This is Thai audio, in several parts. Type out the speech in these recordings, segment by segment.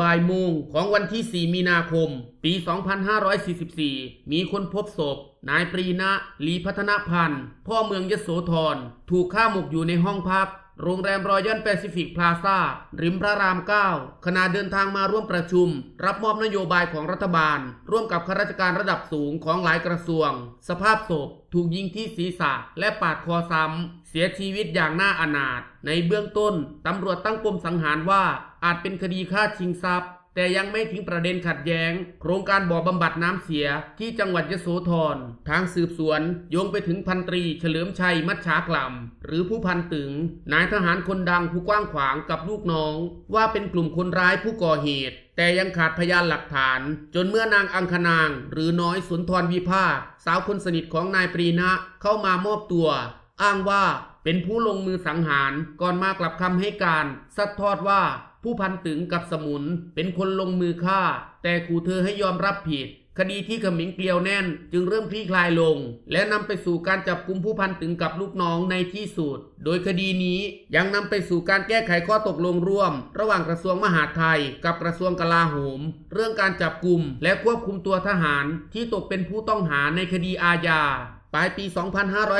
บ่ายโมงของวันที่ 4 มีนาคม ปี 2544 มีคนพบศพ นายปรีณะลีพัฒนพันธ์ พ่อเมืองยโสธร ถูกฆ่าหมกอยู่ในห้องพัก โรงแรมรอยัลแปซิฟิกพลาซ่าริมพระราม 9 ขณะเดินทางมาร่วมประชุม รับมอบนโยบายของรัฐบาล ร่วมกับข้าราชการระดับสูงของหลายกระทรวง สภาพศพ ถูกยิงที่ศีรษะและปาดคอซ้ำ เสียชีวิตอย่างน่าอนาถในเบื้องต้นตำรวจตั้งปมสังหารว่าอาจเป็นคดีฆ่าชิงทรัพย์ แต่ยังไม่ทิ้งประเด็นขัดแย้ง โครงการบ่อบำบัดน้ำเสียที่จังหวัดยโสธรทางสืบสวนโยงไปถึงพันตรีเฉลิมชัยมัชชากล่ำหรือผู้พันตึง นายทหารคนดังผู้กว้างขวางกับลูกน้อง ว่าเป็นกลุ่มคนร้ายผู้ก่อเหตุแต่ยังขาดพยานหลักฐาน จนเมื่อนางอังคนาง หรือน้อยสุนทรวิภาสาวคนสนิทของนายปรีนะเข้ามามอบตัว อ้างว่าเป็นผู้ลงมือสังหารก่อนมากลับคำให้การซัดทอดว่าผู้พันตึงกับสมุนเป็นคนลงมือฆ่า แต่ขู่เธอให้ยอมรับผิด คดีที่ขมิงเกลียวแน่น จึงเริ่มคลี่คลายลง และนำไปสู่การจับกุมผู้พันตึงกับลูกน้องในที่สุด โดยคดีนี้ยังนำไปสู่การแก้ไขข้อตกลงร่วม ระหว่างกระทรวงมหาดไทย กับกระทรวงกลาโหม เรื่องการจับกลุ่มและควบคุมตัวทหารที่ตกเป็นผู้ต้องหาในคดีอาญา ปลายปี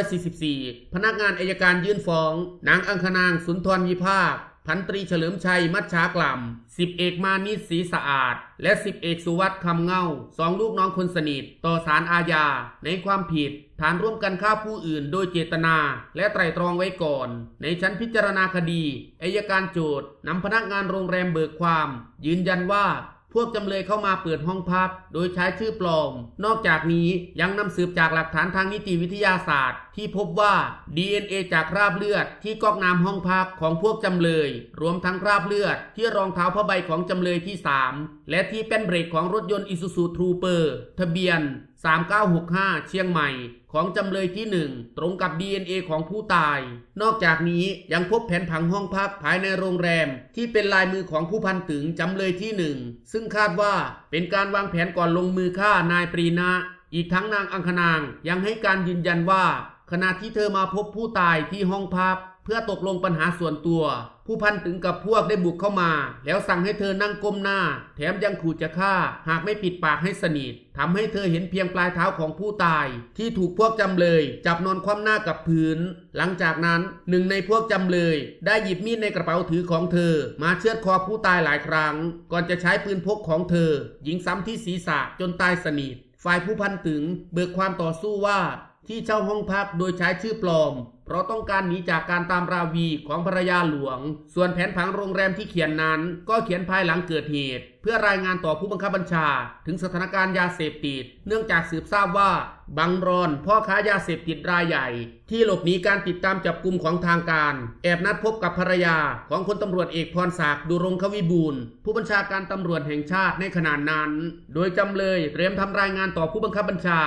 2544 พนักงานอายการยื่นฟ้อง นางอังคนางสุนทรวิภาค พันตรีเฉลิมชัย มัชชากล่ำสิบเอกมานิศรีสะอาด และสิบเอกสุวัสด์คำเงาสองลูกน้องคนสนิท ต่อสารอาญา ในความผิด ฐานร่วมกันฆ่าผู้อื่นโดยเจตนา และไตรตรองไว้ก่อน ในชั้นพิจารณาคดีอายการโจทย์นำพนักงานโรงแรมเบิกความ ยืนยันว่า พวกจำเลยเข้ามาเปิดห้องพัก โดยใช้ชื่อปลอม นอกจากนี้ยังนำสืบจากหลักฐานทางนิติวิทยาศาสตร์ ที่พบว่า DNA จากคราบเลือดที่ก๊อกน้ำห้องพักของพวกจำเลย รวมทั้งคราบเลือด ที่รองเท้าผ้าใบของจำเลยที่ 3 และที่แป้นเบรกของรถยนต์อิซูซูทรูเปอร์ ทะเบียน3965 เชียงใหม่ ของจำเลยที่ 1 ตรงกับ DNA ของผู้ตาย นอกจากนี้ยังพบแผนผังห้องพักภายในโรงแรม ที่เป็นลายมือของผู้พันตึงจำเลยที่ 1 ซึ่งคาดว่าเป็นการวางแผนก่อนลงมือฆ่านายปรีนะ อีกทั้งนางอังคนางยังให้การยืนยันว่า ขณะที่เธอมาพบผู้ตายที่ห้องพัก พื่อตกลงปัญหาส่วนตัว ผู้พันถึงกับพวกได้บุกเข้ามา แล้วสั่งให้เธอนั่งก้มหน้า แถมยังขู่จะฆ่า หากไม่ปิดปากให้สนิททำให้เธอเห็นเพียงปลายเท้าของผู้ตาย ที่ถูกพวกจำเลย จับนอนคว่ำหน้ากับพื้น หลังจากนั้นหนึ่งในพวกจำเลย ได้หยิบมีดในกระเป๋าถือของเธอ มาเชือดคอผู้ตายหลายครั้ง ก่อนจะใช้ปืนพกของเธอ ยิงซ้ำที่ศีรษะจนตายสนิทฝ่ายผู้พันตึงเบิกความต่อสู้ว่าที่เช่าห้องพักโดยใช้ชื่อปลอม เพราะต้องการหนีจากการตามราวีของภรรยาหลวง ส่วนแผนผังโรงแรมที่เขียนนั้น ก็เขียนภายหลังเกิดเหตุ เพื่อรายงานต่อผู้บังคับบัญชา ถึงสถานการณ์ยาเสพติด เนื่องจากสืบทราบว่า บังรอน พ่อค้ายาเสพติดรายใหญ่ ที่หลบหนีการติดตามจับกลุ่มของทางการ แอบนัดพบกับภรรยาของพลตำรวจเอกพรศักดิ์ดุรงควิบูลผู้บัญชาการตำรวจแห่งชาติในขณะนั้น โดยจำเลยเตรียมทำรายงานต่อผู้บังคับบัญชา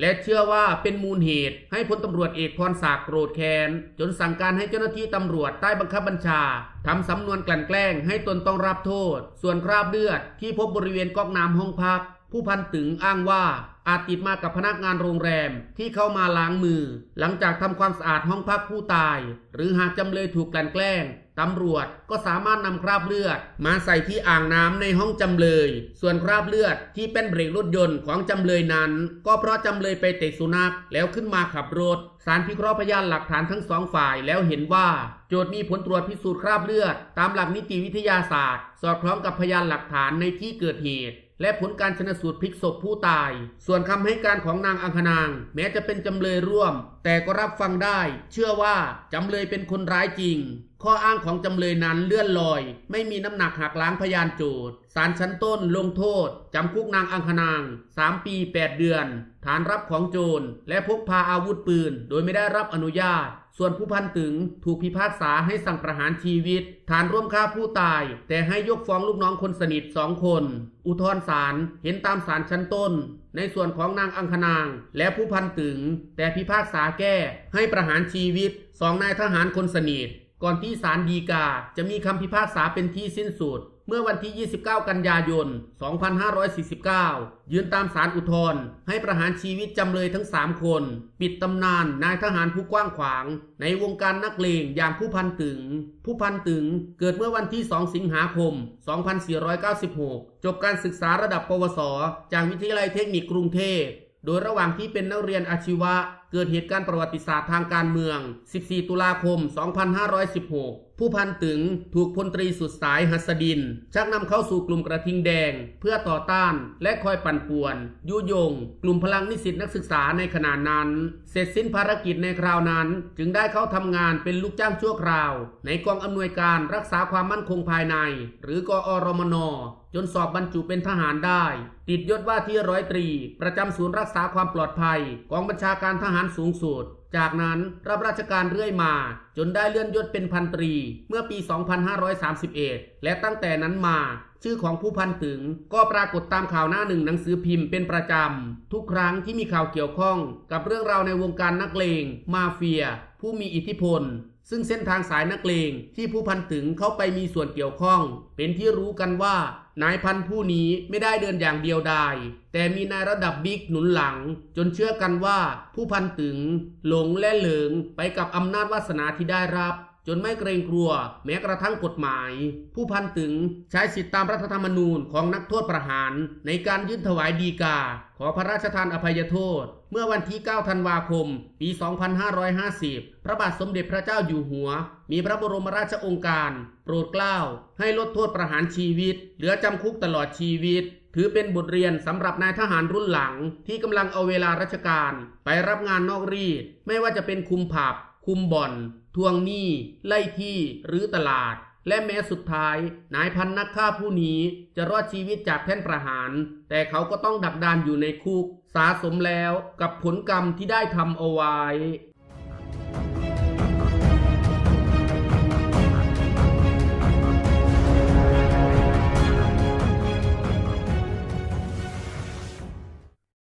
และเชื่อว่าเป็นมูลเหตุ ให้พลตำรวจเอกพรศักดิ์โกรธแค้น จนสั่งการให้เจ้าหน้าที่ตำรวจใต้บังคับบัญชาทำสำนวนกลั่นแกล้งให้ตนต้องรับโทษ ส่วนคราบเลือดที่พบบริเวณก๊อกน้ำห้องพัก ผู้พันตึงอ้างว่า อาจติดมากับพนักงานโรงแรมที่เข้ามาล้างมือ หลังจากทำความสะอาดห้องพักผู้ตาย หรือหากจำเลยถูกกลั่นแกล้งตำรวจก็สามารถนำคราบเลือด มาใส่ที่อ่างน้ำในห้องจำเลย ส่วนคราบเลือดที่เป็นเบรกรถยนต์ของจำเลยนั้น ก็เพราะจำเลยไปเตะสุนัขแล้วขึ้นมาขับรถสารพิเคราะห์พยานหลักฐานทั้งสองฝ่ายแล้วเห็นว่า โจทย์มีผลตรวจพิสูจน์คราบเลือด ตามหลักนิติวิทยาศาสตร์ สอดคล้องกับพยานหลักฐานในที่เกิดเหตุ และผลการชนสูตรพลิกศพผู้ตาย ส่วนคำให้การของนางอังคนาง แม้จะเป็นจำเลยร่วม แต่ก็รับฟังได้ เชื่อว่าจำเลยเป็นคนร้ายจริง ข้ออ้างของจำเลยนั้นเลื่อนลอย ไม่มีน้ำหนักหักล้างพยานโจทย์ศาลชั้นต้นลงโทษ จำคุกนางอังคนาง 3 ปี 8 เดือน ฐานรับของโจรและพกพาอาวุธปืน โดยไม่ได้รับอนุญาต ส่วนผู้พันตึงถูกพิพากษาให้สั่งประหารชีวิต ฐานร่วมฆ่าผู้ตาย แต่ให้ยกฟ้องลูกน้องคนสนิทสองคน อุทธรณ์ศาลเห็นตามศาลชั้นต้น ในส่วนของนางอังคนาง และผู้พันตึง แต่พิพากษาแก้ให้ประหารชีวิตสองนายทหารคนสนิท ก่อนที่ศาลฎีกาจะมีคำพิพากษาเป็นที่สิ้นสุด เมื่อวันที่ 29 กันยายน 2549 ยืนตามสารอุทธรณ์ให้ประหารชีวิตจำเลยทั้ง 3 คน ปิดตำนานนายทหารผู้กว้างขวาง ในวงการนักเลงอย่างผู้พันตึง ผู้พันตึงเกิดเมื่อวันที่ 2 สิงหาคม 2496 จบการศึกษาระดับปวส จากวิทยาลัยเทคนิคกรุงเทพ โดยระหว่างที่เป็นนักเรียนอาชีวะ เกิดเหตุการณ์ประวัติศาสตร์ทางการเมือง 14 ตุลาคม 2516 ผู้พันตึงถูกพลตรีสุดสายหัสดิน ชักนำเข้าสู่กลุ่มกระทิงแดง เพื่อต่อต้านและคอยปั่นป่วน ยุยง กลุ่มพลังนิสิตนักศึกษาในขณะนั้น เสร็จสิ้นภารกิจในคราวนั้น จึงได้เข้าทำงานเป็นลูกจ้างชั่วคราว ในกองอำนวยการรักษาความมั่นคงภายใน หรือกอรมนจนสอบบรรจุเป็นทหารได้ ติดยศว่าที่ร้อยตรี ประจำศูนย์รักษาความปลอดภัยกองบัญชาการทหารสูงสุด จากนั้นรับราชการเรื่อยมา จนได้เลื่อนยศเป็นพันตรี เมื่อปี 2531 และตั้งแต่นั้นมา ชื่อของผู้พันตึง ก็ปรากฏตามข่าวหน้าหนึ่งหนังสือพิมพ์เป็นประจำ ทุกครั้งที่มีข่าวเกี่ยวข้องกับเรื่องราวในวงการนักเลง มาเฟีย ผู้มีอิทธิพล ซึ่งเส้นทางสายนักเลงที่ผู้พันถึงเข้าไปมีส่วนเกี่ยวข้อง เป็นที่รู้กันว่านายพันผู้นี้ไม่ได้เดินอย่างเดียวดายแต่มีนายระดับบิ๊กหนุนหลัง จนเชื่อกันว่าผู้พันถึงหลงและเหลิงไปกับอำนาจวาสนาที่ได้รับ จนไม่เกรงกลัวแม้กระทั่งกฎหมาย ผู้พันตึงใช้สิทธิตามรัฐธรรมนูญของนักโทษประหาร ในการยื่นถวายดีกา ขอพระราชทานอภัยโทษ เมื่อวันที่ 9 ธันวาคม ปี 2550 พระบาทสมเด็จพระเจ้าอยู่หัว มีพระบรมราชโองการ โปรดเกล้า ให้ลดโทษประหารชีวิต เหลือจำคุกตลอดชีวิตถือเป็นบทเรียนสำหรับนายทหารรุ่นหลังที่กำลังเอาเวลาราชการ ไปรับงานนอกรีด ไม่ว่าจะเป็นคุมผับ คุมบ่อน ทวงหนี้ ไล่ที่ หรือตลาด และแม้สุดท้าย นายพันนักฆ่าผู้นี้จะรอดชีวิตจากแท่นประหาร แต่เขาก็ต้องดักดานอยู่ในคุก สาสมแล้วกับผลกรรมที่ได้ทำเอาไว้